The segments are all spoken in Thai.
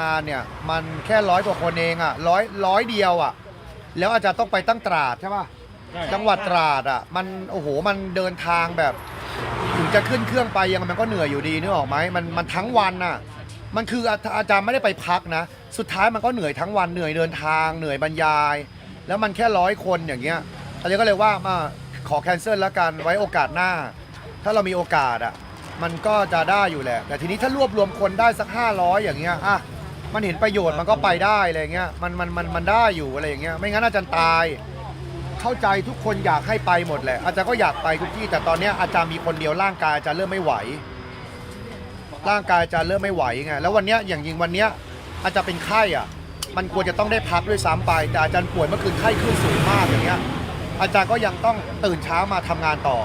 งานเนี่ยมันแค่ร้อยกว่าคนเองอะร้อยร้อยเดียวอะ แล้วอาจารย์ต้องไปตั้งตราดใช่ป่ะจังหวัดตราดอะมันโอ้โหมันเดินทางแบบ ถึงจะขึ้นเครื่องไปยังไงมันก็เหนื่อยอยู่ดีนึกออกไหมมันมันทั้งวันน่ะมันคืออาอาจารย์ไม่ได้ไปพักนะ สุดท้ายมันก็เหนื่อยทั้งวันเหนื่อยเดินทางเหนื่อยบรรยาย แล้วมันแค่ร้อยคนอย่างเงี้ยอาจารย์ก็เลยว่ามาขอแคนเซิลแล้วกันไว้โอกาสหน้า ถ้าเรามีโอกาสอะมันก็จะได้อยู่แหละ แต่ทีนี้ถ้ารวบรวมคนได้สัก 500 อย่างเงี้ยอะ มันเห็นประโยชน์มันก็ไปได้อะไรเงี้ยมันมันมันมันได้อยู่อะไรอย่างเงี้ยไม่งั้นอาจารย์ตาย เข้าใจทุกคนอยากให้ไปหมดแหละ อาจารย์ก็อยากไปทุกที่ แต่ตอนเนี้ยอาจารย์มีคนเดียวร่างกายอาจารย์เริ่มไม่ไหว ร่างกายอาจารย์เริ่มไม่ไหวไงแล้ววันเนี้ยอย่างยิงวันเนี้ยอาจจะเป็นไข้อะ มันควรจะต้องได้พักด้วยซ้ำไป แต่อาจารย์ป่วยเมื่อคืนไข้ขึ้นสูงมากอย่างเงี้ย อาจารย์ก็ยังต้องตื่นเช้ามาทำงานต่อ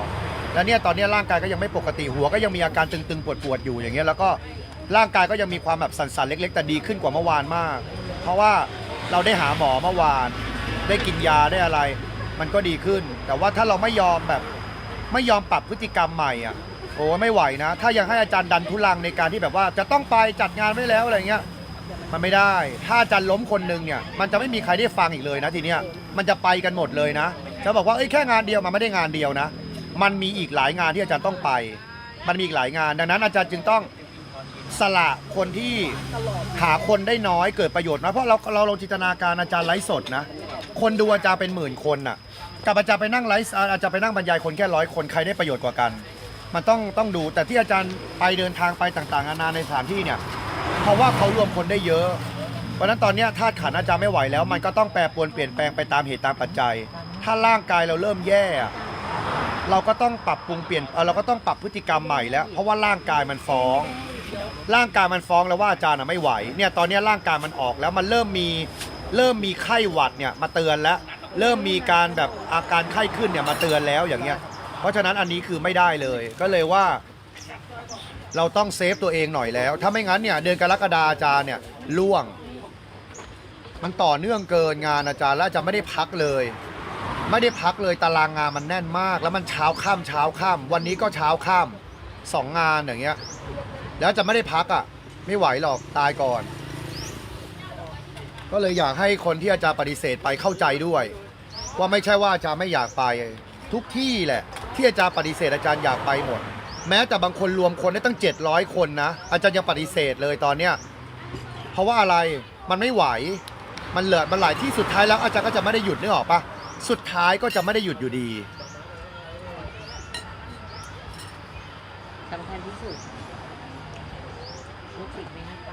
แล้วเนี่ยตอนเนี้ยร่างกายก็ยังไม่ปกติหัวก็ยังมีอาการตึงๆปวดๆอยู่อย่างเงี้ยแล้วก็ ร่างกายก็ยังมีความแบบสั่นๆเล็ก ๆ แต่ดีขึ้นกว่าเมื่อวานมาก เพราะว่าเราได้หาหมอเมื่อวาน ได้กินยาได้อะไร มันก็ดีขึ้น แต่ว่าถ้าเราไม่ยอมแบบไม่ยอมปรับพฤติกรรมใหม่อะโอ้ไม่ไหวนะ ถ้ายังให้อาจารย์ดันทุลังในการที่แบบว่าจะต้องไปจัดงานไว้แล้วอะไรเงี้ยมันไม่ได้ ถ้าอาจารย์ล้มคนหนึ่งเนี่ย มันจะไม่มีใครได้ฟังอีกเลยนะทีเนี้ย มันจะไปกันหมดเลยนะ จะบอกว่าเอ้ยแค่งานเดียวมันไม่ได้งานเดียวนะ มันมีอีกหลายงานที่อาจารย์ต้องไป มันมีอีกหลายงาน ดังนั้นอาจารย์จึงต้อง สละคนที่หาคนได้น้อยเกิดประโยชน์นะเพราะเราเราลองจินตนาการอาจารย์ไลฟ์สดนะ คนดูอาจารย์เป็นหมื่นคนน่ะกับอาจารย์ไปนั่งไลฟ์อาจารย์ไปนั่งบรรยายคนแค่ร้อยคนใครได้ประโยชน์กว่ากัน มันต้องต้องดูแต่ที่อาจารย์ไปเดินทางไปต่างๆนานาในสถานที่เนี่ยเพราะว่าเขารวมคนได้เยอะเพราะฉะนั้นตอนเนี้ยธาตุขันธ์อาจารย์ไม่ไหวแล้ว มันก็ต้องแปรปรวนเปลี่ยนแปลงไปตามเหตุตามปัจจัย ถ้าร่างกายเราเริ่มแย่อะเราก็ต้องปรับปรุงเปลี่ยนเอ่อเราก็ต้องปรับพฤติกรรมใหม่แล้ว เพราะว่าร่างกายมันฟ้อง ร่างกายมันฟ้องแล้วว่าอาจารย์อะไม่ไหวเนี่ยตอนเนี้ยร่างกายมันออกแล้วมันเริ่มมีเริ่มมีไข้หวัดเนี่ยมาเตือนแล้ว เริ่มมีการแบบอาการไข้ขึ้นเนี่ยมาเตือนแล้วอย่างเงี้ย เพราะฉะนั้นอันนี้คือไม่ได้เลย ก็เลยว่า เราต้องเซฟตัวเองหน่อยแล้ว ถ้าไม่งั้นเนี่ยเดือนกรกฎาอาจารย์เนี่ยล่วง มันต่อเนื่องเกินงานอาจารย์แล้วอาจารย์ไม่ได้พักเลย ไม่ได้พักเลยตารางงานมันแน่นมาก แล้วมันเช้าค่ำเช้าค่ำวันนี้ก็เช้าค่ำสองงานอย่างเงี้ย แล้วจะไม่ได้พักอะ ไม่ไหวหรอกตายก่อน ก็เลยอยากให้คนที่อาจารย์ปฏิเสธไปเข้าใจด้วย ว่าไม่ใช่ว่าอาจารย์ไม่อยากไป ทุกที่แหละ ที่อาจารย์ปฏิเสธอาจารย์อยากไปหมด แม้แต่บางคนรวมคนได้ตั้ง 700 คนนะ อาจารย์ยังปฏิเสธเลยตอนเนี้ยเพราะว่าอะไรมันไม่ไหวมันเหลือมันหลายที่สุดท้ายแล้วอาจารย์ก็จะไม่ได้หยุดนึกออกปะสุดท้ายก็จะไม่ได้หยุดอยู่ดี สำคัญที่สุด ลูกศิษย์ไม่ให้ไป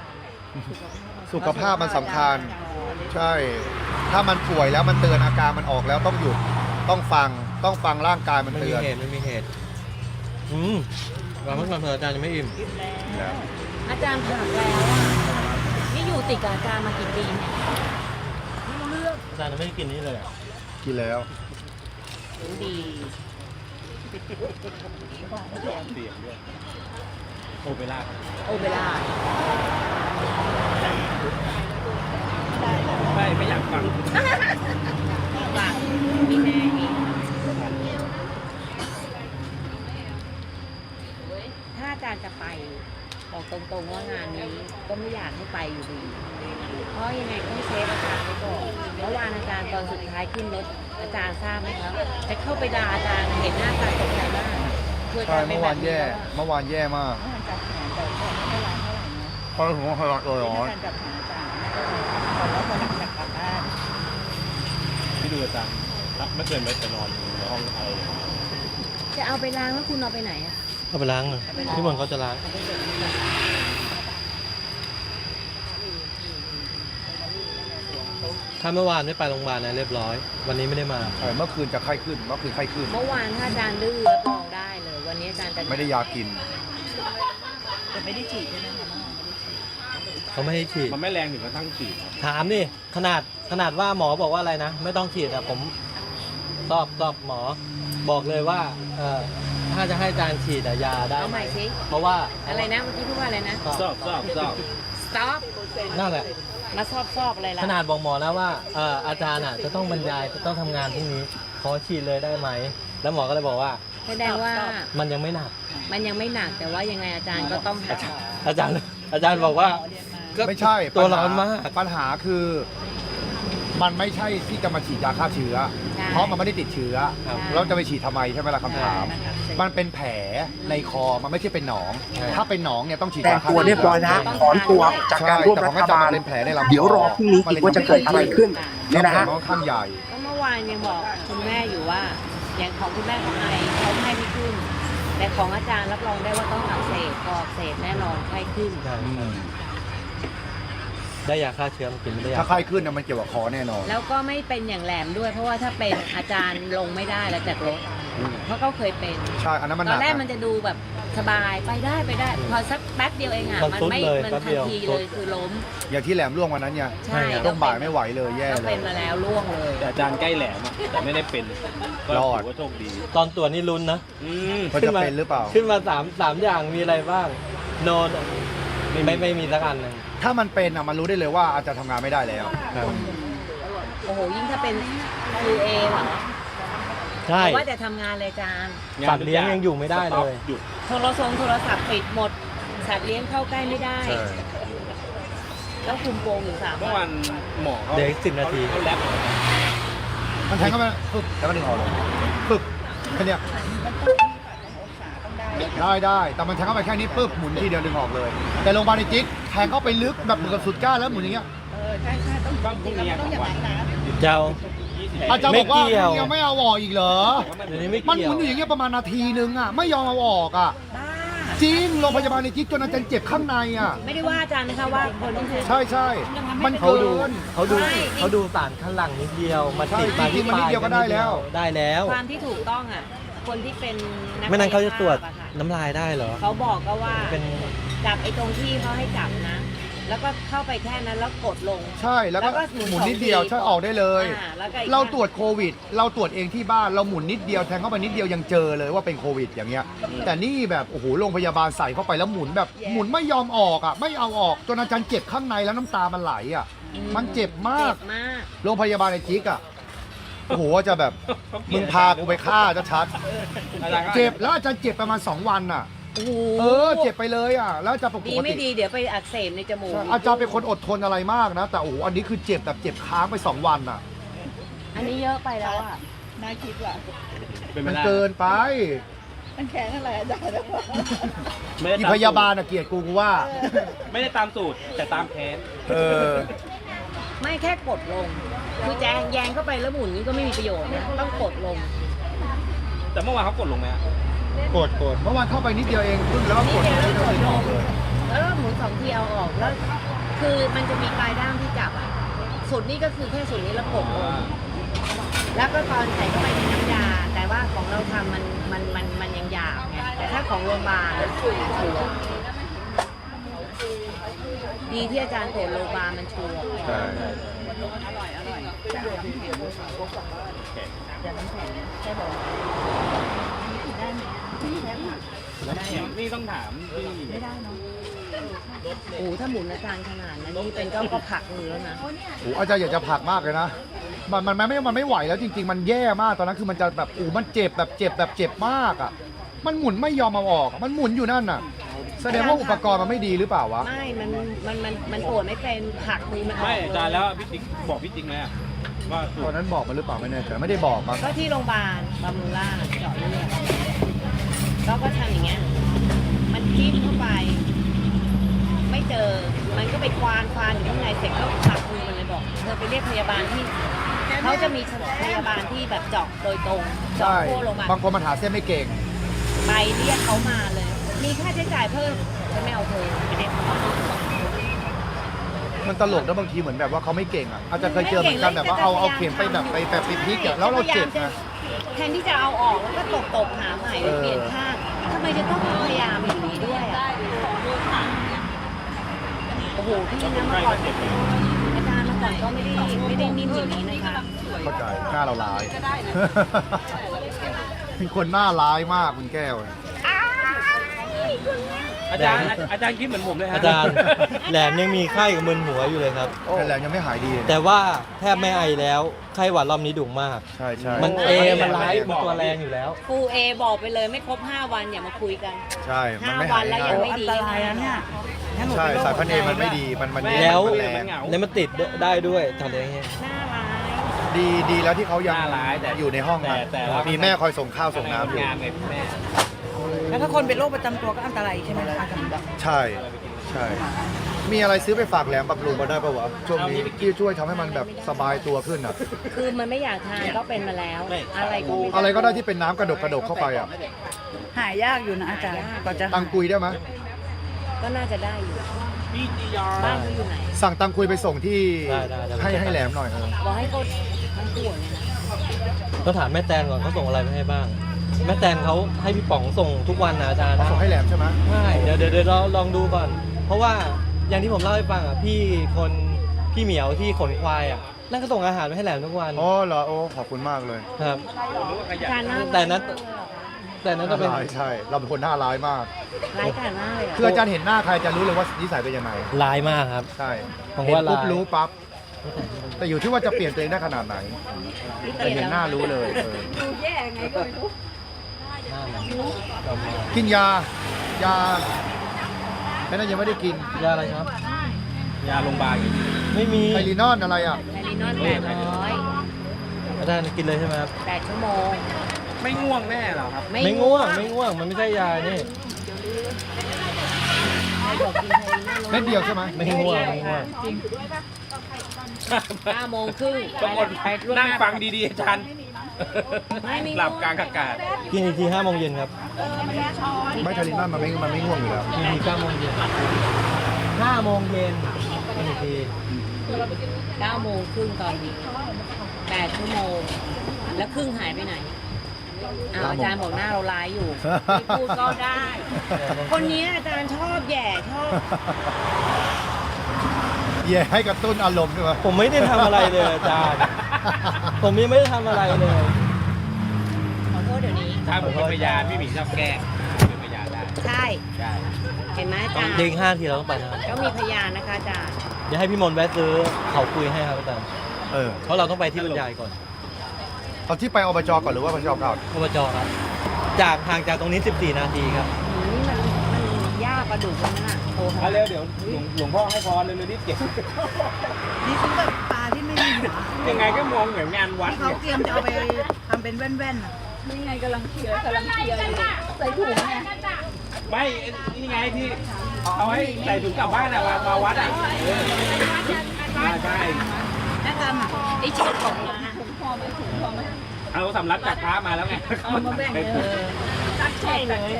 สุขภาพมันสำคัญ ใช่ ถ้ามันป่วยแล้วมันเตือนอาการมันออกแล้วต้องหยุด ต้องฟัง ต้องฟังร่างกายมันไม่เตืมีอน เหตุไม่มีเหตุอืมวางเมื่อก่อนเถอะอาจารย์ยังไม่อิ่มอาจารย์ถามแล้วอะนี่อยู่ติดกับอาจารย์มากี่ปีเนี่ยไม่รู้เรื่องอาจารย์ยังไม่ได้กินนี่เลยอะกินแล้ว รู้ดี โอเปร่าโอเวลาไม่ไม่อยากฟังฟังมีแน่มีถ้าอาจารย์จะไปบอกตรงๆว่างานนี้ก็ไม่อยากให้ไปอยู่ดี เพราะยังไงต้องเซฟอาจารย์ไว้ก่อนเมื่อวานอาจารย์ตอนสุดท้ายขึ้นรถอาจารย์ทราบไหมครับจะเข้าไปด่าอาจารย์เห็นหน้าอาจารย์ตกใจมากคืออาใช่จารย์เป็เมื่นอแบวานบนี้แย่แล้วอะเมื่อวานแย่มากอาจารย์จัด แต่ก็ไม่ร้านเท่าไหร่นะเพราะผมว่าเขาร้อนอาจารจัดแผนอาจารย์แต่ว่าพอหลังจากกลับบ้านที่ดูอาจารย์รับไม่เคยไม่จะนอนในห้องเอาจะเอาไปล้างแล้วคุณเอาไปไหนอะเอาไปล้างหน่อยที่บนเขาจะล้างถ้าเมื่อวานไม่ไปโรงพยาบาลนะเรียบร้อย วันนี้ไม่ได้มาเมื่อคืนจะไข้ขึ้นเมื่อคืนไข้ขึ้น เมื่อวานถ้าอาจารย์ดื้อรับรองได้เลย วันนี้อาจารย์จะไม่ได้ยากิน ไม่ได้ฉีดใช่ไหมคะเมื่อวานไม่ได้ฉีดเขาไม่ให้ฉีด มันไม่แรงถึงกระทั่งฉีดถามดิขนาดขนาดว่าหมอบอกว่าอะไรนะ ไม่ต้องฉีดอะผมสอบสอบหมอ บอกเลยว่า เออถ้าจะให้อาจารย์ฉีดอะยาได้เอาไหใหมม่สิเพราะว่าอะไรนะเมื่อกี้พูดว่าอะไรนะสอบชอบชอบชอบ stop นั่นแหละ มาซอบซอบอะไรล่ะขนาดบอกหมอแล้วว่าเอ่ออาจารย์อะจะต้องบรรยายจะต้องทำงานพรุ่งนี้ ขอฉีดเลยได้ไหม แล้วหมอก็เลยบอกว่า แสดงว่า มันยังไม่หนัก มันยังไม่หนักแต่ว่ายังไงอาจารย์ก็ต้องหาหมออาจารย์ อาจารย์บอกว่าหมอเรียนมาก็ไม่ใช่ตัวปัญหร้อนมากปัญหาคือ มันไม่ใช่ที่จะมาฉีดยาฆ่าเชื้อใช่เพราะมันไม่ได้ติดเชื้อครับเราจะไปฉีดทำไมใช่ไหมล่ะคำถาม มันเป็นแผลในคอมันไม่ใช่เป็นหนองใช่ถ้าเป็นหนองเนี่ยต้องฉีดแต่งยาฆ่าตัวเชื้เรียบร้อยนะถอนตัวจากการร่วมรัฐบาลใช่แต่ของอจย์มันเป็นแผลในลำคอเดี๋ยวรอพรุ่งนี้อีกว่าจะเกิดอะไรขึ้นเนี่ยนะฮะลำไส้ค่อนข้างใหญ่ก็เมื่อวานยังบอกคุณแม่อยู่ว่าอย่างของคุณแม่ของไอเขาให้ไม่ขึ้น แต่ของอาจารย์รับรองได้ว่าต้องอักเสบพออักเสบแน่นอนไข้ขึ้น ใช่ ได้ยาฆ่าเชื้อมากินไม่ได้ยา ถ้าไข้ขึ้นเนี่ยมันเกี่ยวกับคอแน่นอน แล้วก็ไม่เป็นอย่างแหลมด้วย เพราะว่าถ้าเป็นอาจารย์ลงไม่ได้แล้วจากรถ เพราะเขาเคยเป็นใช่ อันนั้นมันตหอนันกแรกมันนะจะดูแบบสบายไปได้ไปได้ พอสักแป๊บเดียวเองอะมันมันซุดไม่เลยมันแป๊บทัเดีนยว ทีซุเลดยคือล้ม อย่างที่แหลมร่วงวันนั้นไงใช่ต้องบ่ายไม่ไหวเลยแย่ก็เลเป็ย นมาแล้วล่วงเลย แต่อาจารย์ใกล้แหลมอะแต่ไม่ได้เป็นก็รอด ถือว่าโชคดี ตอนตรวจนี่ลุ้นนะอืมเขาจะเป็นหรือเปล่า ขึ้นมาสามสามอย่างมีอะไรบ้าง โนนไม่ไม่มีสักอันหนึง ถ้ามันเป็นอะมันรู้ได้เลยว่าอาจจะทำงานไม่ได้แล้ว ครับโอ้โห ยิ่งถ้าเป็น QA เหรอใช่ ว่าแต่ทำงานเลยอาจารย์สัตว์เลี้ยงยังอยู่ไม่ได้เลยหยุดโทรศัพท์โทรศัพท์ปิดหมด สัตว์เลี้ยงเข้าใกล้ไม่ได้ ใช่ แล้วคุมโปงอยู่สามเมื่อวัวันนหมอเขาเดี๋ยวอีก10นาที เขาแลบมันแทงเข้าไปปึ๊บแล้วก็ดึงออกเลยปึ๊บแค่เนี้ย ได้ได้แต่มันแทงเข้าไปแค่นี้ปึ๊บหมุนทีเดียวดึงออกเลย แต่โรงพยาบาลในจิ๊กแทงเข้าไปลึกแบบเหมือนกับสุดก้านแล้วหมุนอย่างเงี้ยบ้างพรุ่งนี้อะของวันเจ้า อาจารย์บอกว่าไม่เกี่ยว ยังไม่เอาออกอีกเหรอ เดี๋ยวนี้ไม่มันหเกี่ยมุวนอยู่อย่างเงี้ยประมาณนาทีนึงอะไม่ยอมเอาออกอะบ้าจริงโรงพยาบาลในจิ๊กจนอาจารย์เจ็บข้างในอะ ไม่ได้ว่าอาจารย์นะคะว่าคนที่ใช่ใช่มันเขาเกิดูน เขาดูใช่ เขาดูสารข้างหลังนิดเดียวมาติดใช่มาจริที่งๆมันปนิลาดยเดียวก็ได้แล้ว ได้แล้ว ความที่ถูกต้องอะ คนที่เป็นนักไม่นั้นเขาจะตรวจกายภาพอะค่ะน้ำลายได้เหรอเขาบอกก็ว่าเป็นจับไอ้ตรงที่เขาให้จับนะ แล้วก็เข้าไปแค่นั้นแล้วกดลง ใช่แล้วก็แล้วก็หมุนหมุนนิดเดียวสองที ใช่ออกได้เลย อ่าแล้วก็อีกเราตรวจโควิด เราตรวจเองที่บ้านเราหมุนนิดเดียวแทงเข้าไปนิดเดียวยังเจอเลยว่าเป็นโควิดอย่างเงี้ย แต่นี่แบบโอ้โหโรงพยาบาลใส่เข้าไปแล้วหมุนแบบหมุนไม่ยอมออกอะไม่เอาออกจนอาจารย์เจ็บข้างในแล้วน้ำตามันไหลอะอืมันเจ็บมาก เจ็บมาก โรงพยาบาลในจิกอะ โอ้โหจะแบบมึงพากูไปฆ่าจะชัดอาจารย์ก็เจ็บแล้วอาจารย์เจ็บประมาณ 2 วันอะโอ้โหเออเจ็บไปเลยอะแล้วอาจารย์ปกดีติไม่ดีเดี๋ยวไปอักเสบในจมูกอาจารย์เป็นคนอดทนอะไรมากนะ แต่โอ้โหอันนี้คือเจ็บแบบเจ็บค้างไป 2 วันอะ อันนี้เยอะไปแล้วอะน่าคิดว่าเป็นไปมันได้เกินไปมันแข็งอะไรอาจารย์ไม่ได้อีตมพยาบาลอะเกลียดกูกูว่าไม่ได้ตามสูตรแต่ตามแผนเออ ไม่แค่กดลง คือแจงแยงเข้าไปแล้วหมุนนี่ก็ไม่มีประโยชน์นะต้องกดลง แต่เมื่อวานเขากดลงไหมอะกดกดเมื่อวานเข้าไปนิดเดียวเองพึ่งแล้วก็กดนิดเดียวแล้วกดลงเลยแล้วก็หมุนสองทีเอาออกแล้ว คือมันจะมีปลายด้ามที่จับอะสุดนี่ก็คือแค่สุดนี้แล้วกดลง แล้วก็ตอนใส่เข้าไปในน้ำยา แต่ว่าของเราทำมันมันมันมันยังหยาบไงแต่ถ้าของโรงพยาบาลอะชัวร์ดีที่อาจารย์ตรวจโรงพยาบาลมันชัวร์ ใช่ นี่ต้องถามที่โอ้โหถ้าหมุนอาจารย์ขนาดนั้นนี่เป็นก็ก็ผลักมือแล้วนะโอ้อาจารย์อยากจะผลักมากเลยนะมันมันมันไม่ มันไม่ไหวแล้วจริง ๆ มันแย่มากตอนนั้นคือมันจะแบบโอ้มันเจ็บแบบเจ็บแบบเจ็บมากอะ มันหมุนไม่ยอมเอาออก มันหมุนอยู่นั่นน่ะ แสดงว่าอุปกรณ์มันไม่ดีหรือเปล่าวะ ไม่ มัน มัน มันมันตรวจไม่เป็นผลักมือมันออกไม่อาจารย์แล้วพี่ติ๊กบอกพี่ติ๊กไหมอะ ว่าสูตอตนรนั้นบอกมันหรือเปล่าไม่แน่ใจไม่ได้บอกมั้งก็ที่โรงพยาบาลบำรุงราษฎร์เจาะเลือดแล้วก็ทำอย่างเงี้ย มันจิ้มเข้าไป ไม่เจอ มันก็ไปควานควานอยู่ข้างในเสร็จก็ผลักมือมันเลยบอกเธอไปเรียกพยาบาลที่เขาจะมีพยาบาลที่แบบเจาะโดยตรงเจาะใช่ทั่วโรงพยาบาลบางคนมันหาเส้นไม่เก่ง ไปเรียกเขามาเลย มีค่าใช้จ่ายเพิ่มฉันไม่เอาเธอไม่ได้ มันตลกนะบางทีเหมือนแบบว่าเขาไม่เก่งอะอาจจะเคยเจอเหมือนกันแบบว่าเอาเอาเข็มไปแบบไปแบบไปพลิกอะแล้วเราเจ็บนะ แทนที่จะเอาออกแล้วก็ตบตบๆหาใหม่ไปเออเปลี่ยนข้างทำไมจะต้องพยายามอย่างนี้ด้วยอะโอ้โหพี่นะเมื่อก่อนอาจารย์เมื่อก่อนก็ไม่ได้ไม่ได้นิ่มอย่างนี้นะคะเข้าใจหน้าเราร้ายเป็นคนหน้าร้ายมากคุณแก้วเนี่ย อาจารย์ อาจารย์คิดเหมือนผมเลยฮะอาจารย์แหลมยังมีไข้กับมึนหัวอยู่เลยครับ แต่แหลมยังไม่หายดีเลยแต่ว่าแทบไม่ไอแล้วไข้หวัดรอบนี้ดุมาก ใช่ใช่มันโอ้เอยมันร้ายมันตัวแรงอยู่แล้วฟูเอบอกไปเลยไม่ครบ 5 วันอย่ามาคุยกัน ใช่ มันห้าไม่วัหานยแล้วง่ายังยไม่ดีอันตรายนะเนี่ยถ้าหนูใช่เป็นโรคสายพันธุ์เอมันไม่ดีมันมันแล้วมันแรงแล้วมันติดได้ด้วยทะเลเงี้ยหน้าร้ายดีดีแล้วที่เขายังน่าร้ายแต่อยู่ในห้องแต่อะแต่ว่ามีแม่คอยส่งข้าวส่งน้ำอยู่งานไง แล้วถ้าคนเป็นโรคประจำตัวก็อันตรายใช่ไหมคะใช่ใช่ มีอะไรซื้อไปฝากแหลมปรับำรุงมาได้ปะวะช่วงนี้ที่ช่วยทำให้มันแบบสบายตัวขึ้นอะ คือมันไม่อยากทานก็เป็นมาแล้ว อะไรก็ม่อะไรก็ได้ที่เป็นน้ำกระดกกระดกเข้าไปอะหายยากอยู่นะอาจารย์กว่าจะตังกุยได้ไหมก็น่าจะได้อยู่บ้านเขาอยู่ไหนสั่งตังกุยไปส่งที่ได้ได้ได้ ให้ให้แหลมหน่อยเออบอกให้เขาทั้งขวดเนี่ยนะต้องถามแม่แตนก่อนเขาส่งอะไรไปให้บ้าง แม่แตนเขาให้พี่ป๋องส่งทุกวันนะอาจารย์เอาส่งให้แหลมใช่ไหมใช่เดี๋ยวเดี๋ยวเดี๋ยวเราลองดูก่อน เพราะว่าอย่างที่ผมเล่าให้ฟังอะพี่คนพี่เหมียวที่ขนควายอะนั่นก็ส่งอาหารไปให้แหลมทุกวันอ๋อเหรอโอ้ขอบคุณมากเลยครับ การน่าแต่นั้น แต่นั้นก็เป็น ร้ายใช่ เราเป็นคนหน้าร้ายมาก ร้ายกาจมากเลยอะคืออาจารย์เห็นหน้าใครจะรู้เลยว่านิสัยเป็นยังไงลายมากครับ ใช่ผมเห็นว่าปุ๊บร้าย รู้ปั๊บแต่อยู่ที่ว่าจะเปลี่ยนตัวเองได้ขนาดไหนนี่เกแต่ลียดเห็นแล้วหน้ารู้เลยเออ หน้ามันดำมากกินยายาแค่นั้นยังไม่ได้กินยาอะไรครับ ยาโรงพยาบาลอยู่ไม่มีไทลีนอนอะไรอะไทลินอนแปดร้อยอาจารย์กินเลยใช่ไหมครับแปดชั่วโมง ไม่ง่วงแน่เหรอครับ ไม่ง่วง ไม่ง่วง มันไม่ใช่ยานี่ให้บอกกินไทลินอนเม็ดเดียวใช่ไหมไม่ง่วงไม่ง่วงเก้าโมงครึ่งบางคนไปล่วหนั่งน้าฟังดีๆอาจารย์ไม่ไม่ง่วง หลับกลางอากาศกินอีกทีห้าโมงเย็นครับไม่ไทลีนอนมันไม่มันไม่ง่วงอยู่แล้วกินอีกทีเก้าโมงเย็นห้าโมงเย็นกินอีกทีเก้าโมงครึ่งตอนนี้แปดชั่วโมง แล้วครึ่งหายไปไหนอ้าวอาจารย์บอกหน้าเราร้ายอยู่ไม่พูดก็ได้ คนนี้อาจารย์ชอบแหย่ชอบเย่ให้กระตุ้นอารมณ์ด้วยวะผมไม่ได้ทำอะไรเลยอาจารย์ ผมยังไม่ได้ทำอะไรเลย ขอโทษเดี๋ยวนี้ ถ้าผมเป็นพยานพี่หมีชอบแกล้งเป็นพยานได้ใช่ใช่เห็นไหมอาจารย์จริงห้าทีเราต้องไปนะครับก็มีพยานนะคะอาจารย์เดี๋ยวให้พี่มนต์แวะซื้อเขาคุยให้ครับอาจารย์เออเพราะเราต้องไปที่บรรยายก่อนเอาที่ไปอบจก่อนหรือว่าอบจเก่าอบจครับ จากห่างจากตรงนี้ 14 นาทีครับหืมนี่มันมันยากกระดูกเลยนะโอ้โหเอาเร็วเดี๋ยวหลวงหลวงพ่อให้พรเร็วๆรีบเก็บนี่คือแบบ ยังไงก็มองเหมือนงานวัดที่เขาเนี่ยเตรียมจะเอาไปทำเป็นแว่นๆอะไม่นี่ไงที่เอาให้ใส่ถุงกลับบ้านอะมามาวัดอะเออใช่ใช่แนะนำอะไอ้ชุดของเอาสำรับจากพระมาแล้วไงเอามาแบ่งเออใช่เลย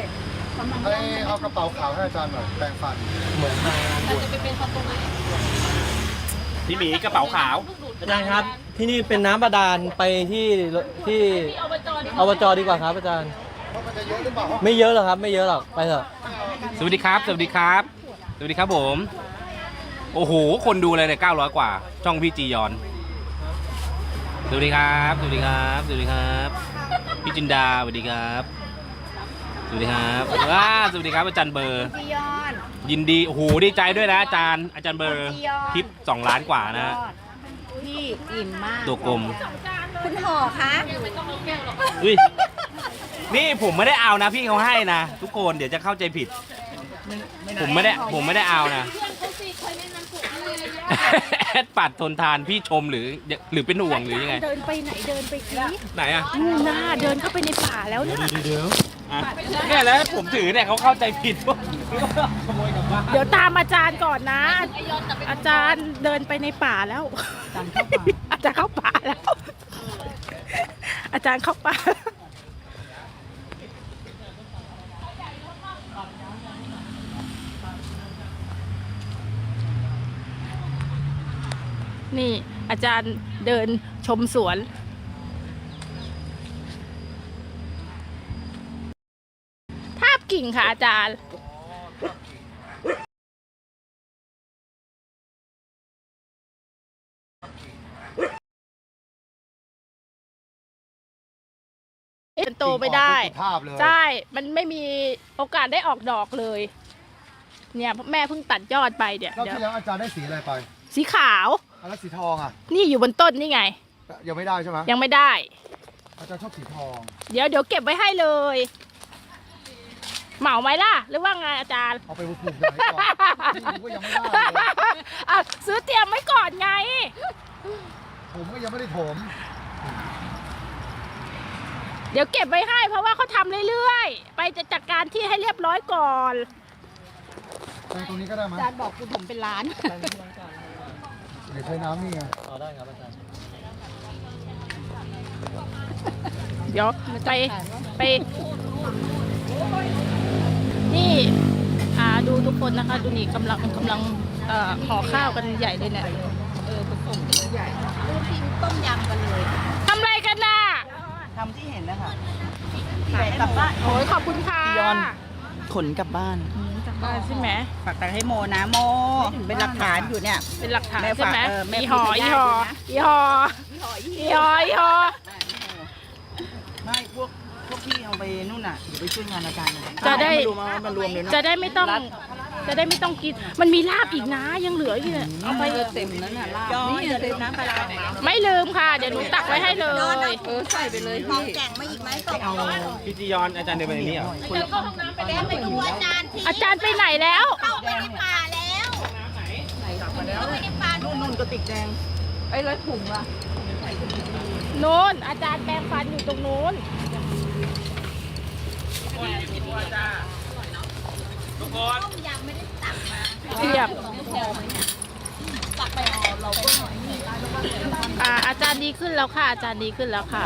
ให้เอากระเป๋าขาวให้อาจารย์หน่อยแปรงฟันเหมือนทางงานบวชพี่หมีกระเป๋าขาว อาจารย์ครับ ที่นี่เป็นน้ำบาดาลไปที่ที่อบจดีกว่าครับอาจารย์ว่ามันจะเยอะหรือเปล่าไม่เยอะหรอกครับ ไม่เยอะหรอกไปเถอะสวัสดีครับ สวัสดีครับ สวัสดีครับผม โอ้โห คนดูเลยเนี่ย900กว่า ช่องพี่จียอน สวัสดีครับ สวัสดีครับ สวัสดีครับ พี่จินดา สวัสดีครับ สวัสดีครับว้าสวัสดีครับอาจารย์เบอร์จียอนยินดี โอ้โห ดีใจด้วยนะอาจารย์ อาจารย์เบอร์ คลิป2ล้านกว่านะ พี่อิ่มมาก ตัวกลม คุณห่อคะอุ้ย นี่ผมไม่ได้เอานะพี่เขาให้นะทุกคนเดี๋ยวจะเข้าใจผิด ผมไม่ได้ผมไม่ได้เอานะแอดปัดทนทานพี่ชมหรือหรือเป็นห่วงหรือยังไง เดินไปไหนเดินไปสิไหนอะนู่นน่าเดินเข้าไปในป่าแล้วนะอะเนี่ยแล้วผมถือเนี่ยเขาเข้าใจผิดว่าขโมยกลับบ้าน เดี๋ยวตามอาจารย์ก่อนนะ อาจารย์เดินไปในป่าแล้วอาจารย์เข้าป่าแล้ว อาจารย์เข้าป่านี่อาจารย์เดินชมสวน ทาบกิ่งค่ะอาจารย์ โตไม่ได้กิ่งออกเป็นภาพเลยใช่ มันไม่มีโอกาสได้ออกดอกเลย เนี่ยแม่เพิ่งตัดยอดไปเดี๋ยวรอบเดี๋ยวที่แล้วอาจารย์ได้สีอะไรไปสีขาวอันแล้วสีทองอะ นี่อยู่บนต้นนี่ไง ยังไม่ได้ใช่ไหมยังไม่ได้ อาจารย์ชอบสีทองเดี๋ยวเดี๋ยวเก็บไว้ให้เลย เหมาไหมล่ะ หรือว่าไงอาจารย์ เอาไปปลูกไหนก่อนผมก็ยังไม่ได้เลยอะซื้อเตรียมไว้ก่อนไง ผมก็ยังไม่ได้ถม เดี๋ยวเก็บไว้ให้เพราะว่าเขาทำเรื่อยๆ ไปจะจัดการที่ให้เรียบร้อยก่อนไปตรงนี้ก็ได้มั้ยอาจารย์บอกคุณผมเป็นล้าน เดี๋ยวใช้น้ำนี่ไงเอาได้ครับอาจารย์เดี๋ยวไปไป นี่อ่าดูทุกคนนะคะ ดูนี่กำลังกำลังเอ่อห่อข้าวกันใหญ่เลยเนี่ย เออผสมกันใหญ่รูทีมต้มยำกันเลย ทำอะไรกันน่ะ ทำที่เห็นนะคะขายกลับบ้านโอ้ยขอบคุณค่ะยอนขนกลับบ้านอืมจากบ้านใช่ไหมฝากตังค์ให้โมนะโม เป็นหลักฐานอยู่เนี่ย เป็นหลักฐานแม่ใช่ไหมฝากเออแม่อีห่อพูดอีไม่ห่อได้อีห่ออีห่ออีห่อไม่พวกพวกพี่เอาไปนู่นน่ะเดี๋ยวไปช่วยงานอาจารย์จะได้ มารวมเอามารวมเลยเนาะจะได้ไม่ต้อง จะได้ไม่ต้องกิน มันมีลาบอีกนะยังเหลืออยู่เนี่ยเอาไปเต็มนั้นน่ะลาบนี่อย่าลืมน้ำปลาร้าไม่ลืมค่ะ เดี๋ยวหนูตักไว้ให้เลย เออใส่ไปเลยพี่แกงมาอีกไหมไปเอาพี่จียอนอาจารย์เดินไปในนี้เหรออาจารย์ไปไหนแล้วนู่นนู่นกระติกแดงไอ้ร้อยถุงว่ะโน้นอาจารย์แปรงฟันอยู่ตรงโน้นทุกคน เทียบอ่าอาจารย์ดีขึ้นแล้วค่ะ อาจารย์ดีขึ้นแล้วค่ะ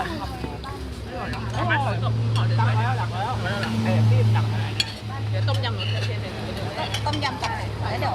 ต้มยำตักแล้วเดี๋ยว